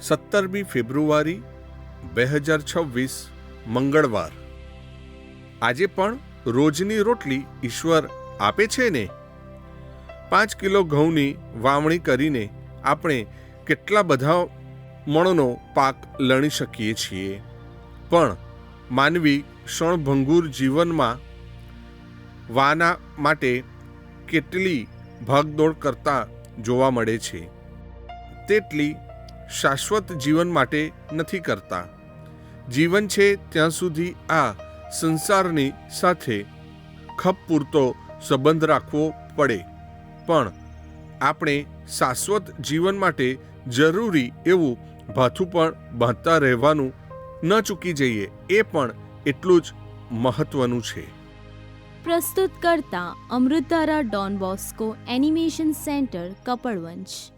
સત્તરમી ફેબ્રુઆરી, બે હજાર છવ્વીસ, મંગળવાર. આજે પણ રોજની રોટલી ઈશ્વર આપે છે ને? પાંચ કિલો ઘઉંની વાવણી કરીને આપણે કેટલા બધા મણનો પાક લણી શકીએ છીએ. પણ માનવી ક્ષણભંગુર જીવનમાં વાના માટે કેટલી ભાગદોડ કરતા જોવા મળે છે. તેટલી શાશ્વત જીવન માટે નથી કરતા. જીવન છે ત્યાં સુધી આ સંસારની સાથે ખપ પૂરતો સંબંધ રાખવો પડે. પણ આપણે શાશ્વત જીવન માટે જરૂરી એવું ભાથું પણ બાંધતા રહેવાનું ન ચૂકી જઈએ, એ પણ એટલું જ મહત્વનું છે. પ્રસ્તુત કરતા Amritdhara Don Bosco animation centre, Kapadvanj.